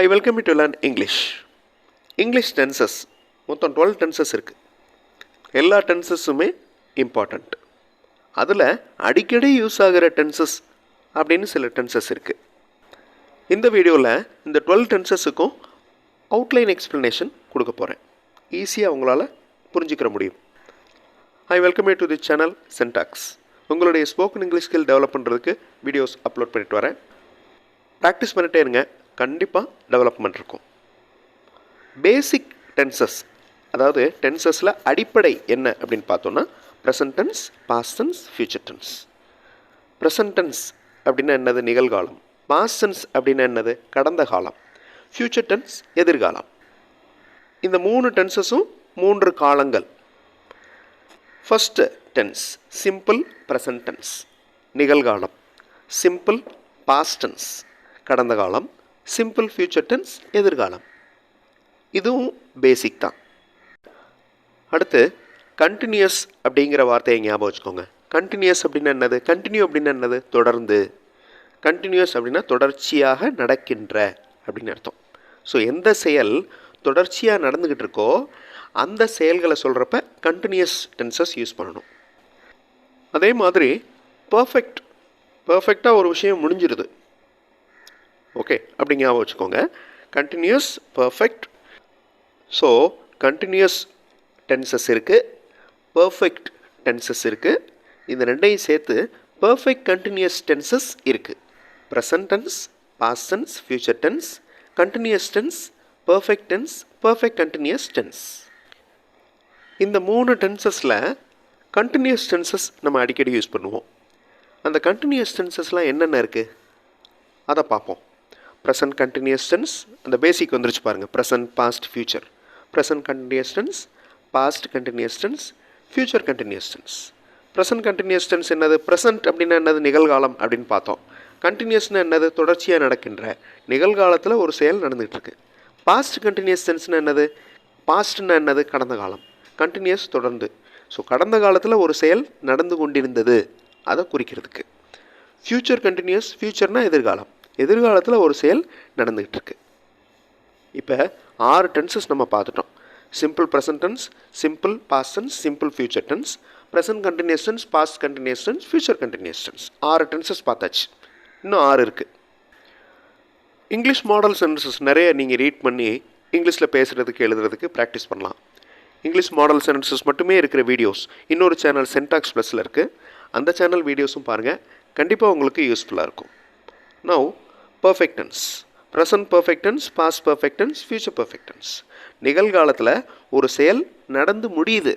I welcome you to learn English English tenses மொத்தம் twelve tenses இருக்குது எல்லா டென்சஸுமே important அதில் அடிக்கடி யூஸ் ஆகிற டென்சஸ் அப்படின்னு சில டென்சஸ் இருக்குது இந்த வீடியோவில் இந்த டுவெல் டென்சஸுக்கும் அவுட்லைன் எக்ஸ்ப்ளனேஷன் கொடுக்க போகிறேன் ஈஸியாக உங்களால் புரிஞ்சுக்கிற முடியும். I welcome you to the channel சென்டாக்ஸ் உங்களுடைய ஸ்போக்கன் இங்கிலீஷ் ஸ்கில் டெவலப் பண்ணுறதுக்கு வீடியோஸ் அப்லோட் பண்ணிட்டு வரேன். ப்ராக்டிஸ் பண்ணிட்டே இருங்க. கண்டிப்பாக டெவலப்மெண்ட் இருக்கும். பேசிக் டென்சஸ் அதாவது டென்சஸில் அடிப்படை என்ன அப்படின்னு பார்த்தோன்னா present tense past tense future tense present tense அப்படின்னா என்னது? நிகழ்காலம். பாஸ்ட் டென்ஸ் அப்படின்னா என்னது? கடந்த காலம். ஃப்யூச்சர் டென்ஸ் எதிர்காலம். இந்த மூணு டென்சஸும் மூன்று காலங்கள். First tense simple present tense நிகழ்காலம். சிம்பிள் பாஸ்ட் டென்ஸ் கடந்த காலம். சிம்பிள் ஃபியூச்சர் டென்ஸ் எதிர்காலம். இதுவும் பேசிக் தான். அடுத்து கண்டினியூஸ் அப்படிங்கிற வார்த்தையை ஞாபகம் வச்சுக்கோங்க. கண்டினியூஸ் அப்படின்னு என்னது? கண்டினியூ அப்படின்னு என்னது? தொடர்ந்து. கண்டினியூஸ் அப்படின்னா தொடர்ச்சியாக நடக்கின்ற அப்படின்னு அர்த்தம். ஸோ எந்த செயல் தொடர்ச்சியாக நடந்துக்கிட்டு இருக்கோ அந்த செயல்களை சொல்கிறப்ப கண்டினியூஸ் டென்சஸ் யூஸ் பண்ணணும். அதே மாதிரி பர்ஃபெக்ட் பர்ஃபெக்டாக ஒரு விஷயம் முடிஞ்சிருது. ஓகே அப்படி ஞாபகம் வச்சுக்கோங்க. Continuous perfect so continuous tenses இருக்குது பர்ஃபெக்ட் டென்சஸ் இருக்குது இந்த ரெண்டையும் சேர்த்து பர்ஃபெக்ட் கண்டினியூஸ் டென்சஸ் இருக்குது present tense past tense future tense continuous tense perfect tense perfect continuous tense இந்த மூணு டென்சஸில் கண்டினியூஸ் டென்சஸ் நம்ம அடிக்கடி யூஸ் பண்ணுவோம். அந்த கண்டினியூஸ் டென்சஸ்லாம் என்னென்ன இருக்குது அதை பார்ப்போம். ப்ரெசன்ட் கண்டினியூஸ் டென்ஸ் அந்த பேசிக் வந்துருச்சு பாருங்கள் present past future present continuous tense past continuous tense future continuous tense present continuous tense என்னது? ப்ரெசன்ட் அப்படின்னா என்னது? நிகழ்காலம் அப்படின்னு பார்த்தோம். கண்டினியூஸ்னு என்னது? தொடர்ச்சியாக நடக்கின்ற நிகழ்காலத்தில் ஒரு செயல் நடந்துகிட்ருக்கு பாஸ்ட் கண்டினியூஸ் டென்ஸ்னு என்னது? பாஸ்ட்னா என்னது? கடந்த காலம். கண்டினியூஸ் தொடர்ந்து. ஸோ கடந்த காலத்தில் ஒரு செயல் நடந்து கொண்டிருந்தது. அதை குறிக்கிறதுக்கு. ஃப்யூச்சர் கண்டினியூஸ் ஃப்யூச்சர்னால் எதிர்காலம். எதிர்காலத்தில் ஒரு செயல் நடந்துக்கிட்டு இருக்கு இப்போ ஆறு டென்சஸ் நம்ம பார்த்துட்டோம். Simple present tense simple past tense simple future tense present continuous tense past continuous tense future continuous tense ஆறு டென்சஸ் பார்த்தாச்சு. இன்னும் ஆறு இருக்குது இங்கிலீஷ் மாடல் சென்டென்சஸ் நிறைய நீங்கள் ரீட் பண்ணி இங்கிலீஷில் பேசுகிறதுக்கு எழுதுறதுக்கு ப்ராக்டிஸ் பண்ணலாம். இங்கிலீஷ் மாடல் சென்டென்சஸ் மட்டுமே இருக்கிற வீடியோஸ் இன்னொரு சேனல் சென்டாக்ஸ் ப்ளஸில் இருக்குது அந்த சேனல் வீடியோஸும் பாருங்கள் கண்டிப்பாக உங்களுக்கு யூஸ்ஃபுல்லாக இருக்கும். Now perfect tense present perfect tense past perfect tense future perfect tense நிகழ்காலத்தில் ஒரு செயல் நடந்து முடியுது.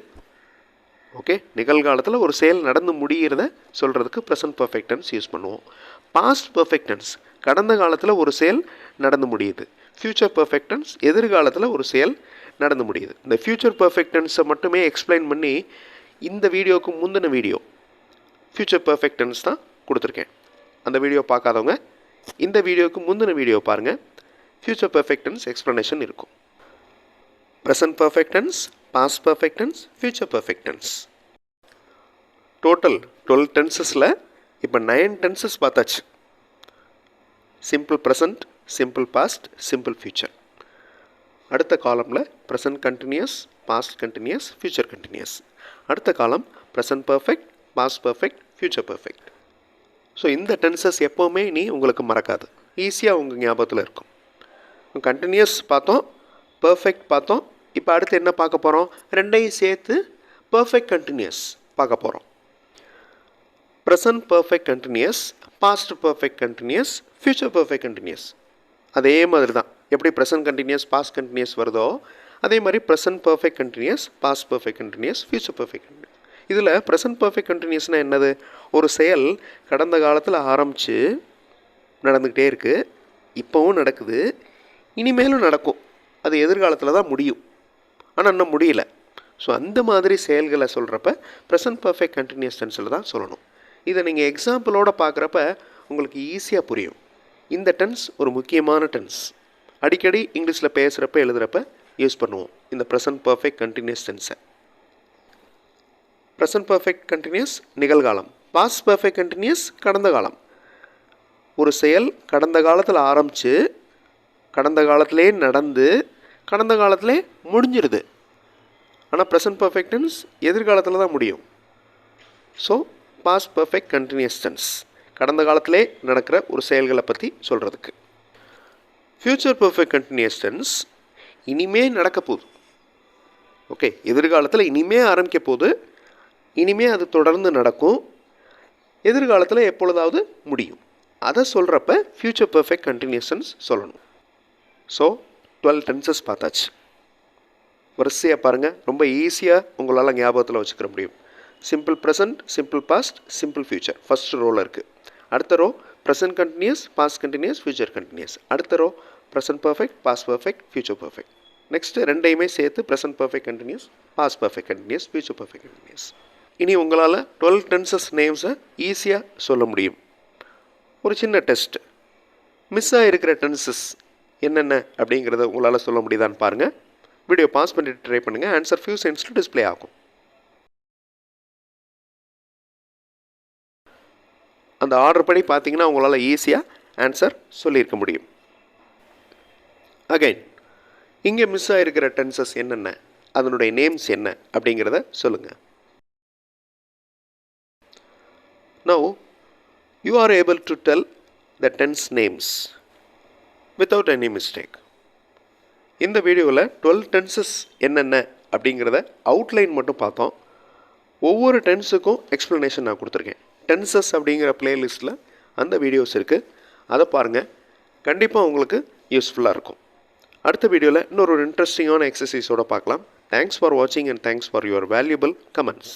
ஓகே நிகழ்காலத்தில் ஒரு செயல் நடந்து முடிகிறத சொல்கிறதுக்கு ப்ரெசன்ட் பர்ஃபெக்டன்ஸ் யூஸ் பண்ணுவோம். பாஸ்ட் பர்ஃபெக்டன்ஸ் கடந்த காலத்தில் ஒரு செயல் நடந்து முடியுது. ஃப்யூச்சர் பர்ஃபெக்டன்ஸ் எதிர்காலத்தில் ஒரு செயல் நடந்து முடியுது. இந்த ஃப்யூச்சர் பர்ஃபெக்டன்ஸை மட்டுமே எக்ஸ்பிளைன் பண்ணி இந்த வீடியோவுக்கு முந்தின வீடியோ. ஃப்யூச்சர் பர்ஃபெக்டன்ஸ் தான் கொடுத்துருக்கேன். அந்த வீடியோ பார்க்காதவங்க இந்த வீடியோவுக்கு முந்தின வீடியோ பாருங்கள் ஃப்யூச்சர் பர்ஃபெக்ட் டென்ஸ் எக்ஸ்ப்ளனேஷன் இருக்கும். Present perfect tense past perfect tense future perfect tense total twelve டென்சஸில் இப்போ நைன் டென்சஸ் பார்த்தாச்சு. Simple present simple past simple future அடுத்த காலமில் present continuous past continuous future continuous அடுத்த காலம் present perfect past perfect future perfect so இந்த tenses எப்போவுமே நீ உங்களுக்கு மறக்காது. ஈஸியாக உங்கள் ஞாபகத்தில் இருக்கும். கண்டினியூஸ் பார்த்தோம் பர்ஃபெக்ட் பார்த்தோம். இப்போ அடுத்து என்ன பார்க்க போகிறோம் ரெண்டையும் சேர்த்து பர்ஃபெக்ட் கண்டினியூஸ் பார்க்க போகிறோம் present perfect continuous past perfect continuous future perfect continuous அதே மாதிரி தான் எப்படி ப்ரெசன்ட் கண்டினியூஸ் பாஸ்ட் கண்டினியூஸ் வருதோ அதே மாதிரி present perfect continuous past perfect continuous future perfect continuous இதில் ப்ரெசன்ட் பர்ஃபெக்ட் கண்டினியூஸ்னால் என்னது? ஒரு செயல் கடந்த காலத்தில் ஆரம்பித்து நடந்துக்கிட்டே இருக்குது இப்போவும் நடக்குது. இனிமேலும் நடக்கும். அது எதிர்காலத்தில் தான் முடியும். ஆனால் இன்னும் முடியல. ஸோ அந்த மாதிரி செயல்களை சொல்கிறப்ப ப்ரெசன்ட் பர்ஃபெக்ட் கண்டினியூஸ் டென்ஸில் தான் சொல்லணும். இதை நீங்கள் எக்ஸாம்பிளோடு பார்க்குறப்ப உங்களுக்கு ஈஸியாக புரியும். இந்த டென்ஸ் ஒரு முக்கியமான டென்ஸ் அடிக்கடி இங்கிலீஷில் பேசுகிறப்ப எழுதுகிறப்ப யூஸ் பண்ணுவோம். இந்த ப்ரெசன்ட் பர்ஃபெக்ட் கண்டினியூஸ் டென்ஸை ப்ரெசன்ட் பர்ஃபெக்ட் கண்டினியூஸ் நிகழ்காலம். பாஸ்ட் பர்ஃபெக்ட் கண்டினியூஸ் கடந்த காலம். ஒரு செயல் கடந்த காலத்தில் ஆரம்பித்து கடந்த காலத்திலே நடந்து கடந்த காலத்திலே முடிஞ்சிருது. ஆனால் ப்ரெசன்ட் பர்ஃபெக்ட் டென்ஸ் எதிர்காலத்தில் தான் முடியும். So past perfect continuous tense கடந்த காலத்திலே நடக்கிற ஒரு செயல்களை பற்றி சொல்கிறதுக்கு ஃப்யூச்சர் பர்ஃபெக்ட் கண்டினியூஸ் டென்ஸ் இனிமே நடக்க போகுது. ஓகே எதிர்காலத்தில் இனிமே ஆரம்பிக்க போது இனிமே அது தொடர்ந்து நடக்கும். எதிர்காலத்தில் எப்பொழுதாவது முடியும். அதை சொல்கிறப்ப ஃப்யூச்சர் பர்ஃபெக்ட் கண்டினியூஷன்ஸ் சொல்லணும். ஸோ டுவெல் டென்சஸ் பார்த்தாச்சு. வரிசையாக பாருங்கள் ரொம்ப ஈஸியாக உங்களால் ஞாபகத்தில் வச்சுக்கிற முடியும். Simple present simple past simple future first ரோவில் இருக்குது அடுத்த row present continuous past continuous future continuous அடுத்த row present perfect past perfect future perfect next ரெண்டையுமே சேர்த்து present perfect continuous past perfect continuous future perfect continuous இனி உங்களால் twelve tenses நேம்ஸை ஈஸியாக சொல்ல முடியும். ஒரு சின்ன டெஸ்ட் மிஸ் ஆகிருக்கிற டென்சஸ் என்னென்ன அப்படிங்கிறத உங்களால் சொல்ல முடியுதான்னு பாருங்கள் வீடியோ பாஸ் பண்ணிட்டு ட்ரை பண்ணுங்கள் ஆன்சர் ஃபியூ சென்ஸில் டிஸ்பிளே ஆகும். அந்த ஆர்டர் படி பார்த்தீங்கன்னா உங்களால் ஈஸியாக ஆன்சர் சொல்லியிருக்க முடியும். அகைன் இங்கே மிஸ் ஆகிருக்கிற டென்சஸ் என்னென்ன? அதனுடைய நேம்ஸ் என்ன? அப்படிங்கிறத சொல்லுங்கள் no you are able to tell the tense names without any mistake இந்த வீடியோவில் டுவெல் டென்சஸ் என்னென்ன அப்படிங்கிறத அவுட்லைன் மட்டும் பார்த்தோம். ஒவ்வொரு டென்ஸுக்கும் எக்ஸ்ப்ளனேஷன் நான் கொடுத்துருக்கேன். டென்சஸ் அப்படிங்கிற பிளேலிஸ்ட்டில் அந்த வீடியோஸ் இருக்குது அதை பாருங்கள் கண்டிப்பாக உங்களுக்கு யூஸ்ஃபுல்லாக இருக்கும். அடுத்த வீடியோவில் இன்னொரு இன்ட்ரெஸ்டிங்கான எக்ஸசைஸோடு பார்க்கலாம். தேங்க்ஸ் ஃபார் வாட்சிங் and thanks for your valuable comments